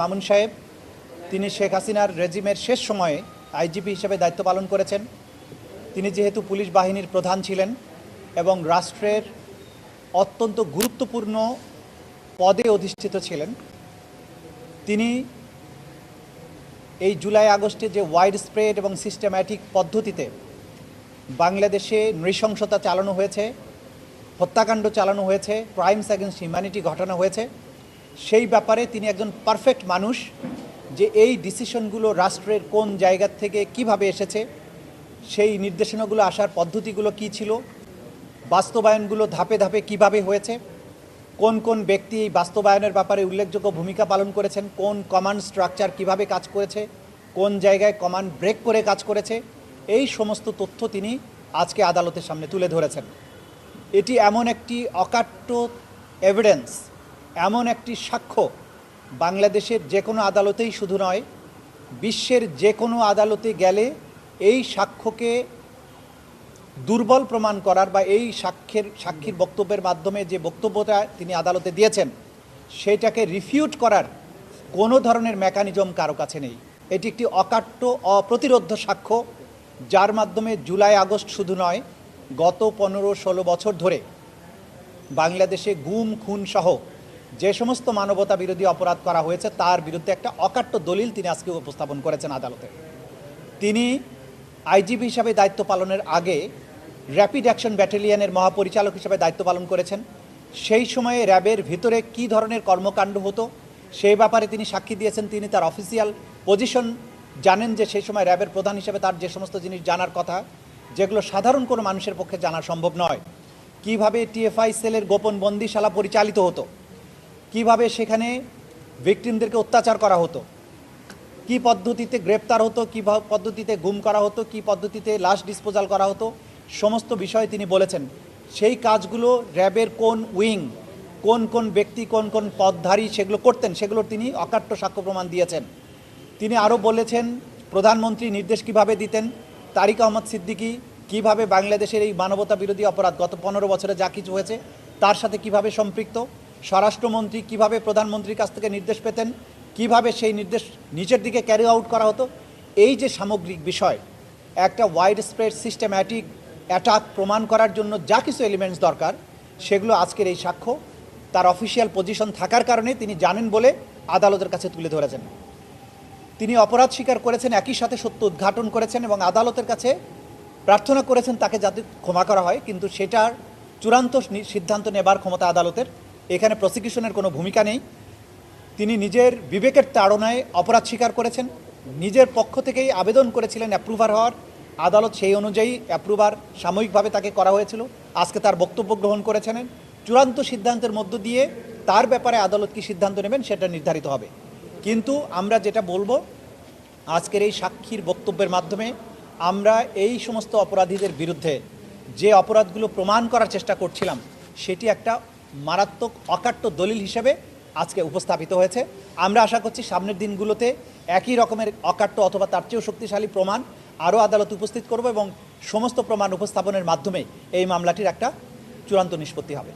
মামুন সাহেব, তিনি শেখ হাসিনার রেজিমের শেষ সময়ে আইজিপি হিসেবে দায়িত্ব পালন করেছেন। তিনি যেহেতু পুলিশ বাহিনীর প্রধান ছিলেন এবং রাষ্ট্রের অত্যন্ত গুরুত্বপূর্ণ পদে অধিষ্ঠিত ছিলেন, তিনি এই জুলাই আগস্টে যে ওয়াইড স্প্রেড এবং সিস্টেম্যাটিক পদ্ধতিতে বাংলাদেশে নৃশংসতা চালানো হয়েছে, হত্যাকাণ্ড চালানো হয়েছে ক্রাইমস অ্যাগেন্স্ট হিউম্যানিটি ঘটানো হয়েছে সেই ব্যাপারে তিনি একজন পারফেক্ট মানুষ, যে এই ডিসিশনগুলো রাষ্ট্রের কোন জায়গা থেকে কীভাবে এসেছে, সেই নির্দেশনাগুলো আসার পদ্ধতিগুলো কি ছিল, বাস্তবায়নগুলো ধাপে ধাপে কীভাবে হয়েছে, কোন কোন ব্যক্তি এই বাস্তবায়নের ব্যাপারে উল্লেখযোগ্য ভূমিকা পালন করেছেন, কোন কমান্ড স্ট্রাকচার কীভাবে কাজ করেছে, কোন জায়গায় কমান্ড ব্রেক করে কাজ করেছে, এই সমস্ত তথ্য তিনি আজকে আদালতের সামনে তুলে ধরেছেন। এটি এমন একটি অকাট্য এভিডেন্স এমন একটি সাক্ষ্য বাংলাদেশের যে কোনো আদালতেই শুধু নয়, বিশ্বের যে কোনো আদালতে গেলে এই সাক্ষ্যকে দুর্বল প্রমাণ করার বা এই সাক্ষ্যের সাক্ষীর বক্তব্যের মাধ্যমে যে বক্তব্যটা তিনি আদালতে দিয়েছেন, সেটাকে রিফিউট করার কোনো ধরনের মেকানিজম কারও কাছে নেই। এটি একটি অকাট্য, অপ্রতিরোধ্য সাক্ষ্য, যার মাধ্যমে জুলাই আগস্ট শুধু নয়, গত পনেরো ষোলো বছর ধরে বাংলাদেশে গুম, খুন সহ যে সমস্ত মানবতা বিরোধী অপরাধ করা হয়েছে, তার বিরুদ্ধে একটা অকাট্য দলিল তিনি আজকে উপস্থাপন করেছেন আদালতে। তিনি আইজিপি হিসাবে দায়িত্ব পালনের আগে র্যাপিড অ্যাকশন ব্যাটালিয়নের মহাপরিচালক হিসাবে দায়িত্ব পালন করেছেন। সেই সময়ে র্যাবের ভিতরে কী ধরনের কর্মকাণ্ড হতো, সেই ব্যাপারে তিনি সাক্ষী দিয়েছেন। তিনি তার অফিসিয়াল পজিশন জানেন যে সেই সময় র্যাবের প্রধান হিসেবে তার যে সমস্ত জিনিস জানার কথা, যেগুলো সাধারণ কোনো মানুষের পক্ষে জানা সম্ভব নয়। কীভাবে টিএফআই সেলের গোপন বন্দিশালা পরিচালিত হতো কীভাবে সেখানে ভিকটিমদেরকে অত্যাচার করা হতো? কি পদ্ধতিতে গ্রেপ্তার হতো? কী পদ্ধতিতে গুম করা হতো? কি পদ্ধতিতে লাশ ডিসপোজাল করা হতো? সমস্ত বিষয়ে তিনি বলেছেন। সেই কাজগুলো র্যাবের কোন উইং, কোন কোন ব্যক্তি, কোন কোন পদধারী সেগুলো করতেন, সেগুলোর তিনি অকাট্য সাক্ষ্য প্রমাণ দিয়েছেন। তিনি আরও বলেছেন, প্রধানমন্ত্রী নির্দেশ কীভাবে দিতেন? তারিক আহমদ সিদ্দিকী কীভাবে বাংলাদেশের এই মানবতা বিরোধী অপরাধ গত পনেরো বছরে যা কিছু হয়েছে, তার সাথে কীভাবে সম্পৃক্ত? স্বরাষ্ট্রমন্ত্রী কীভাবে প্রধানমন্ত্রীর কাছ থেকে নির্দেশ পেতেন, কীভাবে সেই নির্দেশ নিচের দিকে ক্যারি আউট করা হতো, এই যে সামগ্রিক বিষয়, একটা ওয়াইড স্প্রেড সিস্টেম্যাটিক অ্যাটাক প্রমাণ করার জন্য যা কিছু এলিমেন্টস দরকার, সেগুলো আজকের এই সাক্ষ্য। তার অফিসিয়াল পজিশন থাকার কারণে তিনি জানেন বলে আদালতের কাছে তুলে ধরেছেন। তিনি অপরাধ স্বীকার করেছেন, একই সাথে সত্য উদ্ঘাটন করেছেন এবং আদালতের কাছে প্রার্থনা করেছেন তাকে যাতে ক্ষমা করা হয়, কিন্তু সেটার চূড়ান্ত সিদ্ধান্ত নেবার ক্ষমতা আদালতের এখানে প্রসিকিউশনের কোনো ভূমিকা নেই। তিনি নিজের বিবেকের তাড়নায় অপরাধ স্বীকার করেছেন। নিজের পক্ষ থেকেই আবেদন করেছিলেন অ্যাপ্রুভার হওয়ার। আদালত সেই অনুযায়ী অ্যাপ্রুভার সাময়িকভাবে তাকে করা হয়েছিল। আজকে তার বক্তব্য গ্রহণ করেছেন। চূড়ান্ত সিদ্ধান্তের মধ্য দিয়ে তার ব্যাপারে আদালত কি সিদ্ধান্ত নেবেন সেটা নির্ধারিত হবে। কিন্তু আমরা যেটা বলব, আজকের এই সাক্ষীর বক্তব্যের মাধ্যমে আমরা এই সমস্ত অপরাধীদের বিরুদ্ধে যে অপরাধগুলো প্রমাণ করার চেষ্টা করছিলাম, সেটি একটা মারাত্মক অকাট্য দলিল হিসেবে আজকে উপস্থাপিত হয়েছে। আমরা আশা করছি সামনের দিনগুলোতে একই রকমের অকাট্য অথবা তার চেয়েও শক্তিশালী প্রমাণ আরও আদালত উপস্থিত করব এবং সমস্ত প্রমাণ উপস্থাপনের মাধ্যমে এই মামলাটির একটা চূড়ান্ত নিষ্পত্তি হবে।